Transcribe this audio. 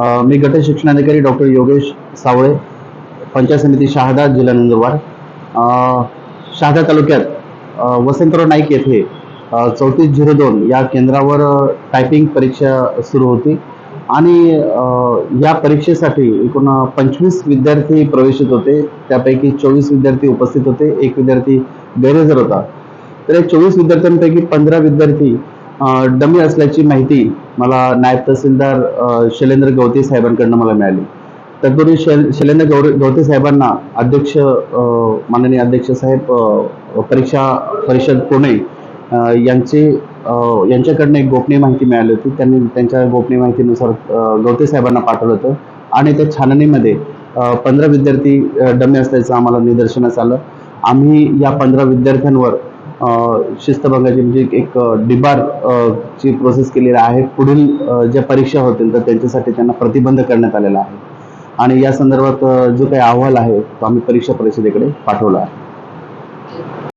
मी गट शिक्षणाधिकारी डॉक्टर योगेश सावळे पंचायत समिती शहादा जिल्हा नंदुरबार. शहादा तालुक्यात वसंतराव नाईक येथे चौतीस झिरो दोन या केंद्रावर टायपिंग परीक्षा सुरू होती. आणि या परीक्षेसाठी एकूण पंचवीस विद्यार्थी प्रवेशित होते. त्यापैकी चोवीस विद्यार्थी उपस्थित होते. एक विद्यार्थी गैरहजर होता. तर या चोवीस विद्यार्थ्यांपैकी पंधरा विद्यार्थी डमी असल्याची माहिती मला नायब तहसीलदार शैलेंद्र गवते साहेबांकडनं मला मिळाली. तत्पूर्वी शैल शैलेंद्र गौर गवते साहेबांना अध्यक्ष माननीय अध्यक्ष साहेब परीक्षा परिषद पुणे यांचे यांच्याकडनं एक गोपनीय माहिती मिळाली होती. त्यांनी त्यांच्या गोपनीय माहितीनुसार गवते साहेबांना पाठवलं होतं. आणि त्या छाननीमध्ये पंधरा विद्यार्थी डमी असल्याचं आम्हाला निदर्शनास आलं. आम्ही या पंधरा विद्यार्थ्यांवर शिस्तभंगाची म्हणजे एक डिबार ची प्रोसेस केलेली आहे. पुढील ज्या परीक्षा होतील तर त्यांच्यासाठी त्यांना प्रतिबंध करण्यात आलेला आहे. आणि या संदर्भात जो काही अहवाल आहे तो आम्ही परीक्षा परिषदेकडे पाठवला आहे.